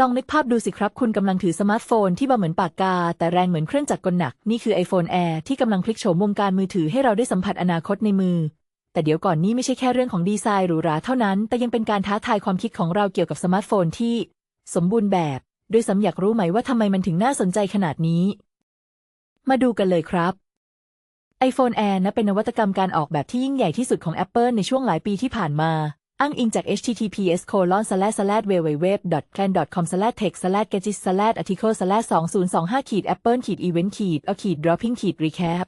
ลองนึกภาพดูสิครับ คุณกำลังถือสมาร์ทโฟนที่เบาเหมือนปากกา แต่แรงเหมือนเครื่องจักรกลหนัก นี่คือ iPhone Air ที่กำลังพลิกโฉมวงการมือถือให้เราได้สัมผัสอนาคตในมือ แต่เดี๋ยวก่อนนี้ไม่ใช่แค่เรื่องของดีไซน์หรูหราเท่านั้น แต่ยังเป็นการท้าทายความคิดของเราเกี่ยวกับสมาร์ทโฟนที่ สมบูรณ์แบบโดยสำอยากรู้ไหมว่าทำไมมันถึงน่าสนใจขนาดนี้ มาดูกันเลยครับ iPhone Air นะเป็นนวัตกรรมการออกแบบที่ยิ่งใหญ่ที่สุดของ Apple ในช่วงหลายปีที่ผ่านมา อ้างอิงจาก https colon slash slash www plan com slash tech slash gadget slash article slash 2025ขีด apple ขีด event ขีด a ขีด dropping ขีด recap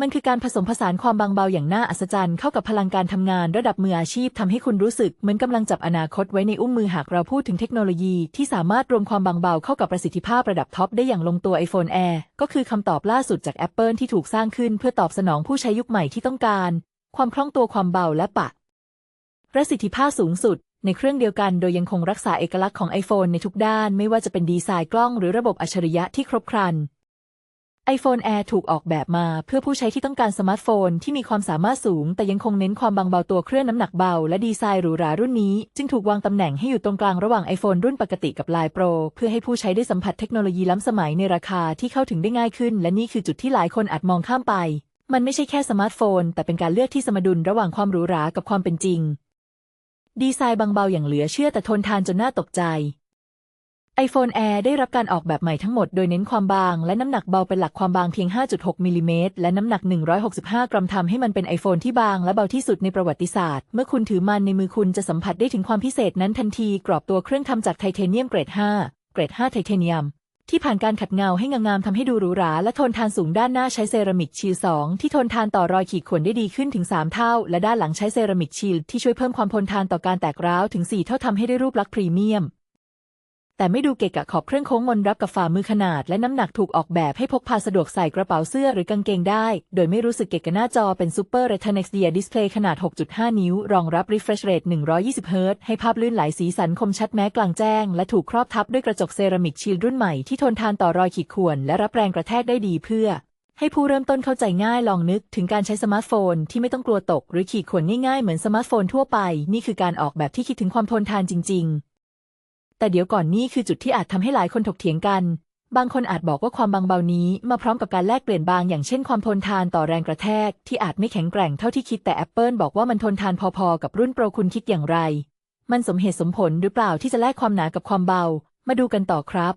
มันคือการผสมผสานความบางเบาอย่างน่าอัศจรรย์เข้ากับพลังการทำงานระดับมืออาชีพทำให้คุณรู้สึกเหมือนกำลังจับอนาคตไว้ในอุ้มมือหากเราพูดถึงเทคโนโลยีที่สามารถรวมความบางเบาเข้ากับประสิทธิภาพระดับท็อปได้อย่างลงตัว iPhone Air ก็คือคำตอบล่าสุดจาก Apple ที่ถูกสร้างขึ้นเพื่อตอบสนองผู้ใช้ยุคใหม่ที่ต้องการ ความคล่องตัวความเบาและปะ ประสิทธิภาพสูงสุด ในเครื่องเดียวกันโดยยังคงรักษาเอกลักษณ์ของ iPhone ในทุกด้าน ไม่ว่าจะเป็นดีไซน์กล้องหรือระบบอัจฉริยะที่ครบครัน iPhone Air ถูกออกแบบมาเพื่อผู้ใช้ที่ต้องการสมาร์ทโฟนที่มีความสามารถสูง แต่ยังคงเน้นความบางเบาตัวเครื่องน้ำหนักเบา และดีไซน์หรูหรารุ่นนี้ จึงถูกวางตำแหน่งให้อยู่ตรงกลางระหว่าง iPhone รุ่นปกติกับ Line Pro เพื่อให้ผู้ใช้ได้สัมผัสเทคโนโลยีล้ำสมัยในราคาที่เข้าถึงได้ง่ายขึ้น และนี่คือจุดที่หลายคนอาจมองข้ามไป มันไม่ใช่แค่สมาร์ทโฟน แต่เป็นการเลือกที่สมดุลระหว่างความหรูหรากับความเป็นจริง ดีไซน์บางเบาอย่างเหลือเชื่อแต่ทนทานจนน่าตกใจ iPhone Air ได้รับการออกแบบใหม่ทั้งหมดโดยเน้นความบาง และน้ำหนักเบาเป็นหลักความบางเพียง 5.6 มิลลิเมตรและน้ำหนัก 165 กรัมทำให้มันเป็น iPhone ที่บางและเบาที่สุดในประวัติศาสตร์ เมื่อคุณถือมันในมือคุณจะสัมผัสได้ถึงความพิเศษนั้นทันที กรอบตัวเครื่องทำจากไทเทเนียมเกรด 5 เกรด 5 ไทเทเนียม ที่ผ่านการขัดเงาให้งามๆทำให้ดูหรูหราและทนทานสูงด้านหน้าใช้เซรามิกชีล2ที่ทนทานต่อรอยขีดข่วนได้ดีขึ้นถึง 3 เท่า และด้านหลังใช้เซรามิกชีลที่ช่วยเพิ่มความทนทานต่อการแตกร้าวถึง 4 เท่าทำให้ได้รูปลักษณ์พรีเมียม แต่ไม่ดูเกะกะขอบเครื่องโค้งมนรับกับฝ่ามือขนาด และน้ำหนักถูกออกแบบให้พกพาสะดวกใส่กระเป๋าเสื้อหรือกางเกงได้ โดยไม่รู้สึกเกะกะหน้าจอเป็น Super Retina XDR Display ขนาด 6.5 นิ้ว รองรับ refresh rate 120 Hz ให้ภาพลื่นไหลสีสันคมชัดแม้กลางแจ้ง และถูกครอบทับด้วยกระจกเซรามิกชีลรุ่นใหม่ที่ทนทานต่อรอยขีดข่วนและรับแรงกระแทกได้ดีเพื่อให้ผู้เริ่มต้นเข้าใจง่ายลองนึกถึงการใช้สมาร์ทโฟนที่ไม่ต้องกลัวตก หรือขีดข่วนง่ายๆเหมือนสมาร์ทโฟนทั่วไป นี่คือการออกแบบที่คิดถึงความทนทานจริง ๆ แต่เดี๋ยวก่อนนี่คือจุดที่อาจทำให้หลายคนถกเถียงกัน บางคนอาจบอกว่าความบางเบานี้มาพร้อมกับการแลกเปลี่ยนบาง อย่างเช่นความทนทานต่อแรงกระแทก ที่อาจไม่แข็งแกร่งเท่าที่คิดแต่ Apple บอกว่ามันทนทานพอๆ กับรุ่นโปรคุณคิดอย่างไร มันสมเหตุสมผลหรือเปล่าที่จะแลกความหนากับความเบา มาดูกันต่อครับ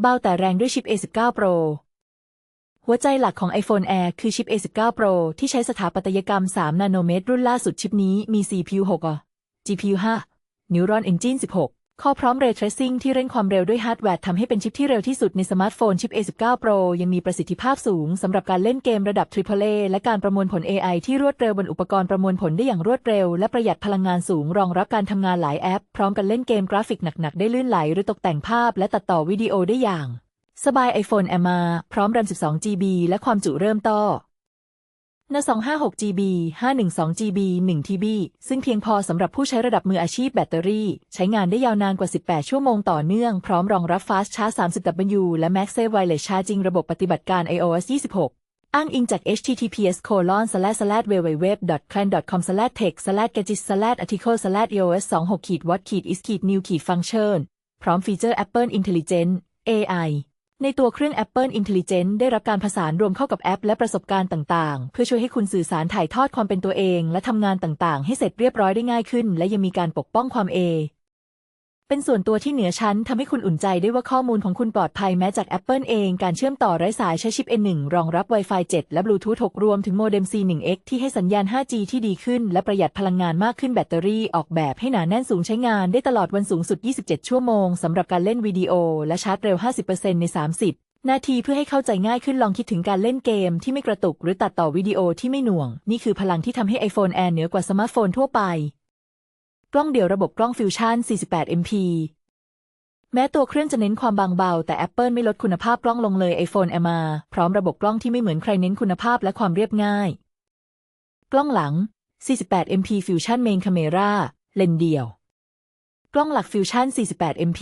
เบาแต่แรงด้วยชิป A19 Pro หัวใจหลักของ iPhone Air คือชิป A19 Pro ที่ใช้สถาปัตยกรรม 3 นาโนเมตร รุ่นล่าสุดชิปนี้มี CPU 6อะ GPU 5 Neuron Engine 16 ข้อพร้อม Ray Tracing ที่เร่งความเร็วด้วยฮาร์ดแวร์ทำให้เป็นชิปที่เร็วที่สุดในสมาร์ทโฟนชิป A19 Pro ยังมีประสิทธิภาพสูงสำหรับการเล่นเกมระดับ AAA และการประมวลผล AI ที่รวดเร็วบนอุปกรณ์ประมวลผลได้อย่างรวดเร็ว และประหยัดพลังงานสูงรองรับการทำงานหลายแอป พร้อมกันเล่นเกมกราฟิกหนัก ๆ ได้ลื่นไหล หรือตกแต่งภาพ และตัดต่อวิดีโอได้อย่าง สบาย iPhone Air มาพร้อม RAM 12GB และความจุเริ่มต้น น256 GB 512 GB 1 TB ซึ่งเพียงพอสำหรับผู้ใช้ระดับมืออาชีพแบตเตอรี่ ใช้งานได้ยาวนานกว่า 18 ชั่วโมงต่อเนื่อง พร้อมรองรับ Fast Charge 30W และ MagSafe Wireless Charging ระบบปฏิบัติการ iOS 26อ้างอิงจาก https colon slash slash www clan com slash tech slash gadget slash article slash eos 26 what ขีด is new function พร้อมฟีเจอร์ Apple Intelligent AI ในตัวเครื่อง Apple Intelligent ได้รับการผสานรวมเข้ากับแอปและประสบการณ์ต่างๆ เพื่อช่วยให้คุณสื่อสารถ่ายทอดความเป็นตัวเอง และทำงานต่างๆ ให้เสร็จเรียบร้อยได้ง่ายขึ้น และยังมีการปกป้องความเอ เป็นส่วนตัวที่เหนือชั้นทำให้คุณอุ่นใจได้ว่าข้อมูลของคุณปลอดภัยแม้จาก Apple เอง การเชื่อมต่อไร้สายใช้ชิป N1 รองรับ Wi-Fi 7 และ Bluetooth 6รวมถึงโมเด็ม C1X ที่ให้สัญญาณ 5G ที่ดีขึ้น และประหยัดพลังงานมากขึ้นแบตเตอรี่ออกแบบให้หนาแน่นสูงใช้งานได้ตลอดวันสูงสุด 27 ชั่วโมงสำหรับการเล่นวิดีโอ และชาร์จเร็ว 50%ใน 30นาทีเพื่อให้เข้าใจง่ายขึ้นลองคิดถึงการเล่นเกมที่ไม่กระตุก หรือตัดต่อวิดีโอที่ไม่หน่วง นี่คือพลังที่ทำให้ iPhone Air เหนือกว่าสมาร์ทโฟนทั่วไป กล้องเดี่ยวระบบกล้องฟิวชั่น 48 MP แม้ตัวเครื่องจะเน้นความบางเบา แต่ Apple ไม่ลดคุณภาพกล้องลงเลย iPhone Air มาพร้อมระบบกล้องที่ไม่เหมือนใครเน้นคุณภาพและความเรียบง่าย กล้องหลัง 48 MP Fusion Main Camera เลนเดี่ยว กล้องหลัก Fusion 48 MP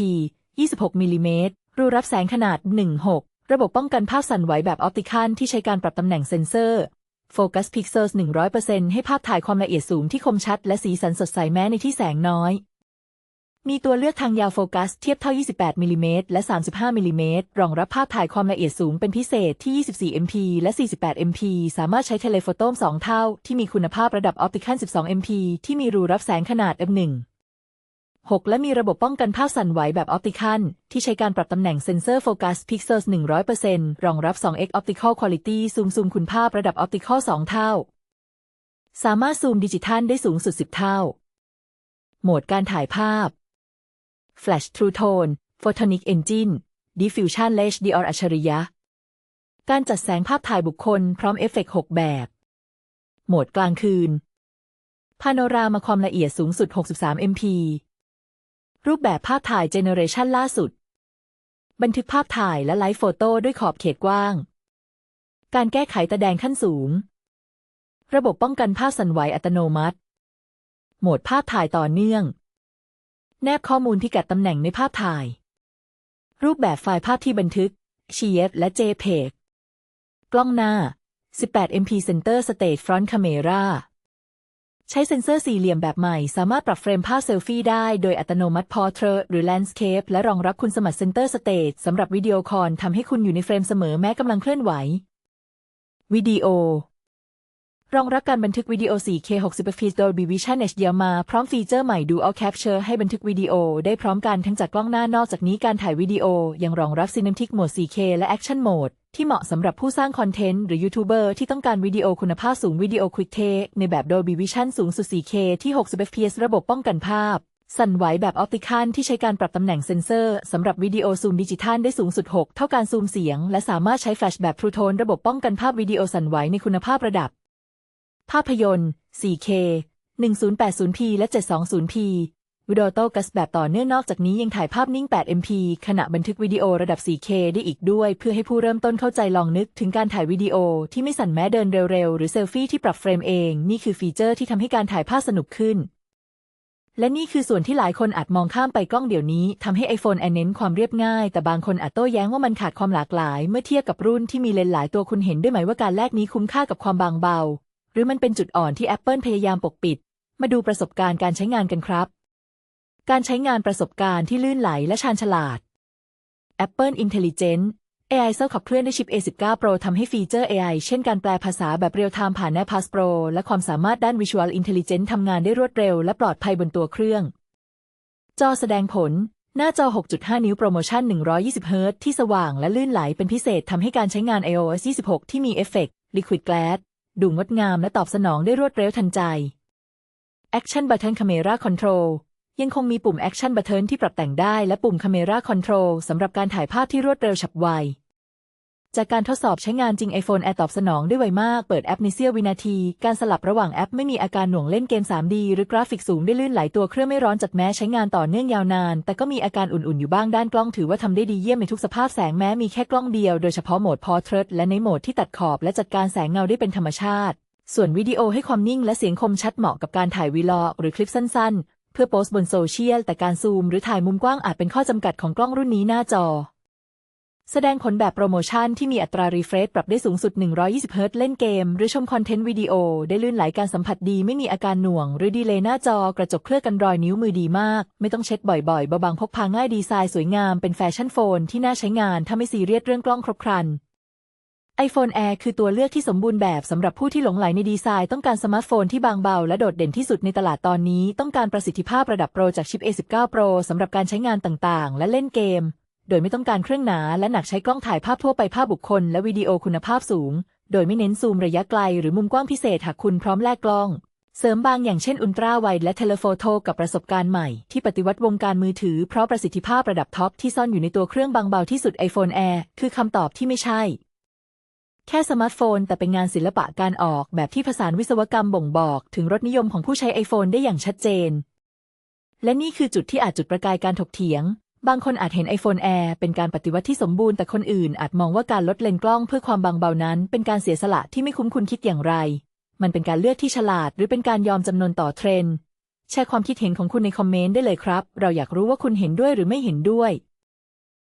26มิลลิเมตรรูรับแสงขนาด 1.6 ระบบป้องกันภาพสั่นไหวแบบออปติคัลที่ใช้การปรับตำแหน่งเซ็นเซอร์ Focus Pixels 100%ให้ภาพถ่ายความละเอียดสูงที่คมชัด และสีสันสดใสแม้ในที่แสงน้อย มีตัวเลือกทางยาวโฟกัสเทียบเท่า 28 มิลลิเมตรและ 35 มิลลิเมตรรองรับภาพถ่ายความละเอียดสูงเป็นพิเศษที่ 24 MP และ 48 MP สามารถใช้เทเลโฟโตม2 เท่า ที่มีคุณภาพระดับออปติคัล12 MP ที่มีรูรับแสงขนาด f1 6 และมีระบบป้องกันภาพสั่นไหวแบบออปติคัลที่ใช้การปรับตำแหน่งเซ็นเซอร์โฟกัสพิกเซล100%รองรับ 2x Optical Quality ซูมซูมคุณภาพระดับออปติคอล2 เท่า สามารถซูมดิจิทัลได้สูงสุด 10 เท่า โหมดการถ่ายภาพ Flash True Tone Photonic Engine Diffusion และ HDR อัจฉริยะ การจัดแสงภาพถ่ายบุคคลพร้อมเอฟเฟกต์6แบบ โหมดกลางคืน พาโนรามาความละเอียดสูงสุด 63 MP รูปแบบภาพถ่ายเจเนเรชันล่าสุด บันทึกภาพถ่ายและไลฟ์โฟโต้ด้วยขอบเขตกว้าง การแก้ไขตะแดงขั้นสูง ระบบป้องกันภาพสั่นไหวอัตโนมัติ โหมดภาพถ่ายต่อเนื่อง แนบข้อมูลที่กัดตำแหน่งในภาพถ่าย รูปแบบไฟล์ภาพที่บันทึก CF และ JPEG กล้องหน้า 18 MP Center Stage Front Camera ใช้เซ็นเซอร์สี่เหลี่ยมแบบใหม่ สามารถปรับเฟรมภาพเซลฟี่ได้โดยอัตโนมัติ Portrait หรือ Landscape และรองรับคุณสมัคร Center Stage สำหรับวิดีโอคอลทำให้คุณอยู่ในเฟรมเสมอแม้กำลังเคลื่อนไหว วิดีโอ รองรับการบันทึกวิดีโอ 4K 60 fps Dolby Vision HDR มาพร้อมฟีเจอร์ใหม่ Dual Capture ให้บันทึกวิดีโอได้พร้อมกันทั้งจากกล้องหน้านอกจากนี้การถ่ายวิดีโอยังรองรับ Cinematic Mode 4K และ Action Mode ที่เหมาะสำหรับผู้สร้างคอนเทนต์หรือยูทูบเบอร์ที่ต้องการวิดีโอคุณภาพสูงวิดีโอ Quick Take ในแบบ Dolby Vision สูงสุด 4K ที่ 60 fps ระบบป้องกันภาพ สั่นไหวแบบออปติคัลที่ใช้การปรับตำแหน่งเซ็นเซอร์สำหรับวิดีโอซูมดิจิทัลได้สูงสุด 6 เท่าการซูมเสียง และสามารถใช้แฟลชแบบ True Tone ระบบป้องกันภาพวิดีโอสั่นไหวในคุณภาพระดับ ภาพยนตร์ 4K 1080p และ 720p วิดีโอโต้กัสแบบต่อเนื่องนอกจากนี้ยังถ่ายภาพนิ่ง 8mp ขณะบันทึกวิดีโอระดับ 4K ได้อีกด้วย เพื่อให้ผู้เริ่มต้นเข้าใจลองนึกถึงการถ่ายวิดีโอที่ไม่สั่นแม้เดินเร็วๆ หรือเซลฟี่ที่ปรับเฟรมเอง นี่คือฟีเจอร์ที่ทำให้การถ่ายภาพสนุกขึ้น และนี่คือส่วนที่หลายคนอาจมองข้ามไปกล้องเดี๋ยวนี้ทำให้ iPhone แอนเน้นความเรียบง่าย แต่บางคนอาจโต้แย้งว่ามันขาดความหลากหลาย เมื่อเทียบกับรุ่นที่มีเลนส์หลายตัวคุณเห็นด้วยไหมว่าการแลกนี้คุ้มค่ากับความบางเบา หรือมันเป็นจุดอ่อนที่ Apple พยายามปกปิด มาดูประสบการณ์การใช้งานกันครับ การใช้งานประสบการณ์ที่ลื่นไหลและชาญฉลาด Apple Intelligent AI เซลขับเคลื่อนด้วยชิป A19 Pro ทำให้ฟีเจอร์ AI เช่นการแปลภาษาแบบเรียลไทม์ผ่าน AirPass Pro และความสามารถด้าน Visual Intelligence ทำงานได้รวดเร็วและปลอดภัยบนตัวเครื่อง จอแสดงผล หน้าจอ 6.5 นิ้วโปรโมชั่น 120 Hz ที่สว่างและลื่นไหลเป็นพิเศษทำให้การใช้งาน iOS 26 ที่มีเอฟเฟกต์ Liquid Glass ดูงดงามและตอบสนองได้รวดเร็วทันใจ Action Button Camera Control ยังคงมีปุ่ม Action Button ที่ปรับแต่งได้และปุ่ม Camera Control สำหรับการถ่ายภาพที่รวดเร็วฉับไว จากการทดสอบใช้งานจริง iPhone Air ตอบสนองได้ไวมาก เปิดแอปในเสี้ยววินาที การสลับระหว่างแอปไม่มีอาการหน่วงเล่นเกม 3D หรือกราฟิกสูงได้ลื่นไหลตัวเครื่องไม่ร้อนจัดแม้ใช้งานต่อเนื่องยาวนาน แต่ก็มีอาการอุ่นๆอยู่บ้างด้านกล้องถือว่าทำได้ดีเยี่ยมในทุกสภาพแสงแม้มีแค่กล้องเดียวโดยเฉพาะโหมด Portrait และในโหมดที่ตัดขอบและจัดการแสงเงาได้เป็นธรรมชาติส่วนวิดีโอให้ความนิ่งและเสียงคมชัดเหมาะกับการถ่ายวีล็อกหรือคลิปสั้นๆ พื่อโพสต์บนโซเชียล แต่การซูมหรือถ่ายมุมกว้างอาจเป็นข้อจำกัดของกล้องรุ่นนี้หน้าจอ แสดงผลแบบโปรโมชั่นที่มีอัตรารีเฟรชปรับได้สูงสุด 120 เฮิรต์เล่นเกม หรือชมคอนเทนต์วิดีโอ ได้ลื่นไหลการสัมผัสดีไม่มีอาการหน่วง หรือดีเลย์หน้าจอกระจกเคลือบกันรอยนิ้วมือดีมาก ไม่ต้องเช็ดบ่อยๆเบาบางพกพาง่ายดีไซน์สวยงามเป็นแฟชั่นโฟนที่น่าใช้งานถ้าไม่ซีเรียสเรื่องกล้องครบครัน iPhone Air คือตัวเลือกที่สมบูรณ์แบบสำหรับผู้ที่หลงไหลในดีไซน์ต้องการสมาร์ทโฟนที่บางเบาและโดดเด่นที่สุดในตลาดตอนนี้ ต้องการประสิทธิภาพระดับโปรจากชิป A19 Pro สำหรับการใช้งานต่างๆ และเล่นเกม โดยไม่ต้องการเครื่องหนาและหนักใช้กล้องถ่ายภาพทั่วไปภาพบุคคล และวิดีโอคุณภาพสูง โดยไม่เน้นซูมระยะไกล หรือมุมกว้างพิเศษหากคุณพร้อมแลกกล้อง เสริมบางอย่างเช่นอุลตร้าไวด์และเทเลโฟโตกับประสบการณ์ใหม่ที่ปฏิวัติวงการมือถือเพราะประสิทธิภาพระดับท็อปที่ซ่อนอยู่ในตัวเครื่องบางเบาที่สุด iPhone Air คือคำตอบที่ไม่ใช่ แค่สมาร์ทโฟนแต่เป็นงานศิลปะการออกแบบที่ผสานวิศวกรรมบ่งบอกถึงรสนิยมของผู้ใช้ iPhone ได้อย่างชัดเจน และนี่คือจุดที่อาจจุดประกายการถกเถียง บางคนอาจเห็น iPhone Air เป็นการปฏิวัติที่สมบูรณ์แต่คนอื่นอาจมองว่าการลดเลนกล้องเพื่อความบางเบานั้น เป็นการเสียสละที่ไม่คุ้มคุณคิดอย่างไร มันเป็นการเลือกที่ฉลาด หรือเป็นการยอมจำนนต่อเทรนด์แชร์ความคิดเห็นของคุณในคอมเมนต์ได้เลยครับ เราอยากรู้ว่าคุณเห็นด้วยหรือไม่เห็นด้วย